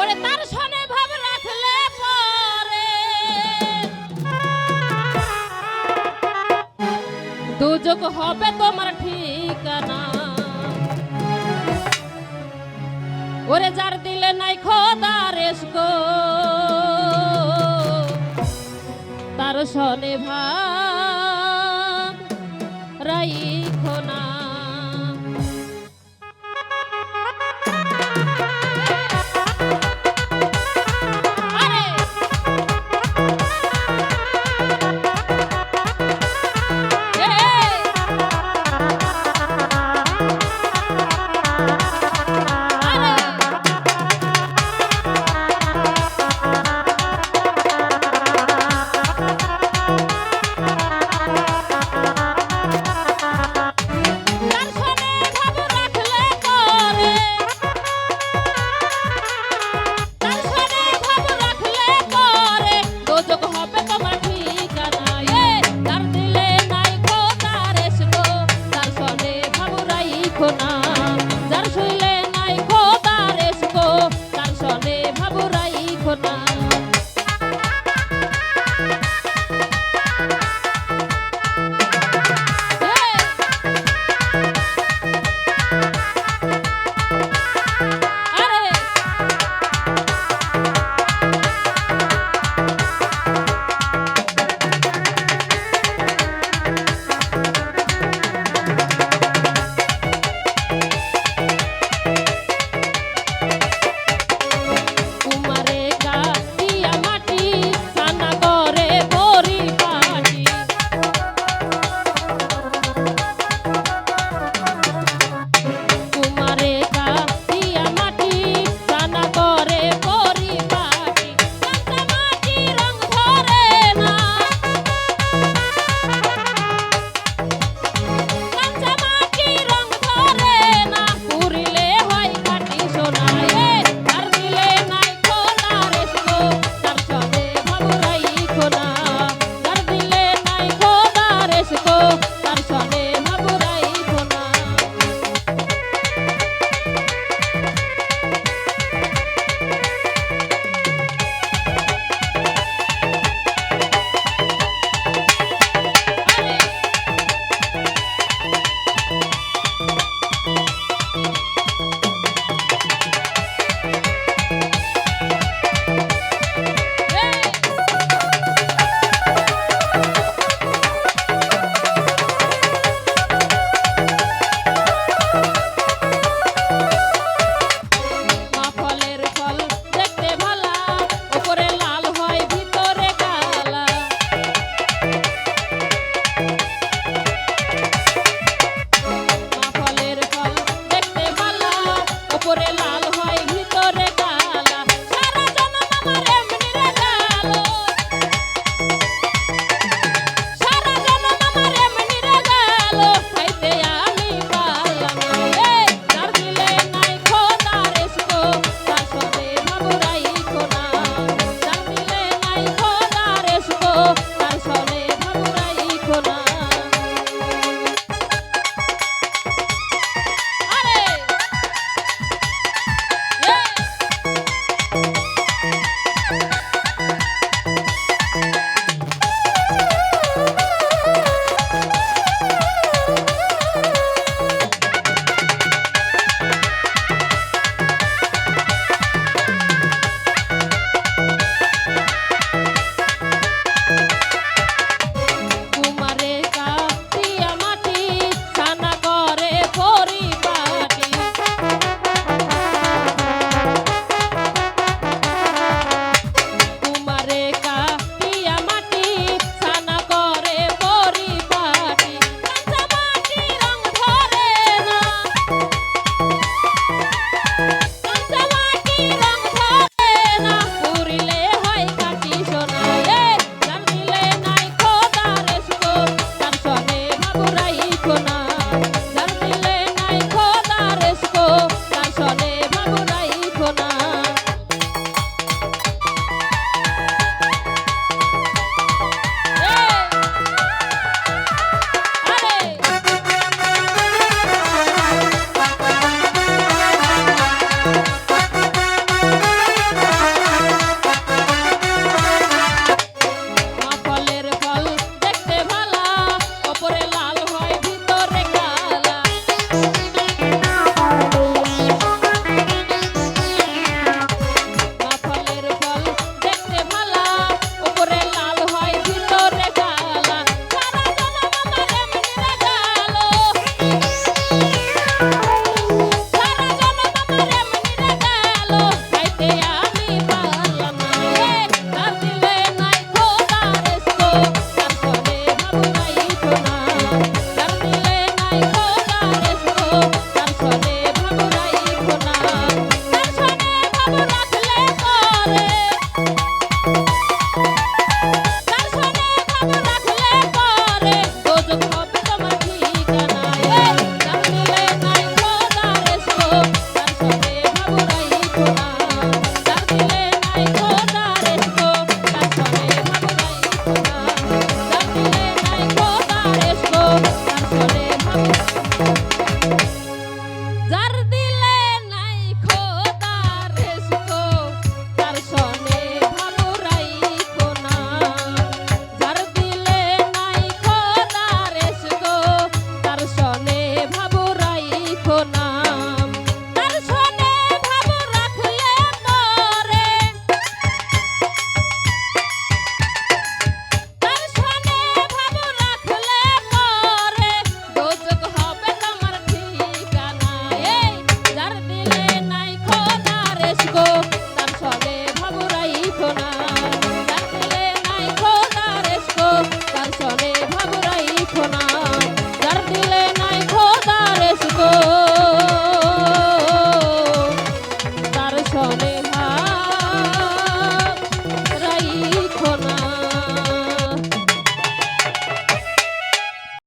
ওরে তার সনে ভাব রাখলে পরে। দুযোগ হবে তোমার ঠিকানা। ওরে যার দিলে নাই খোদারেশ গো তার সনে ভাব রাই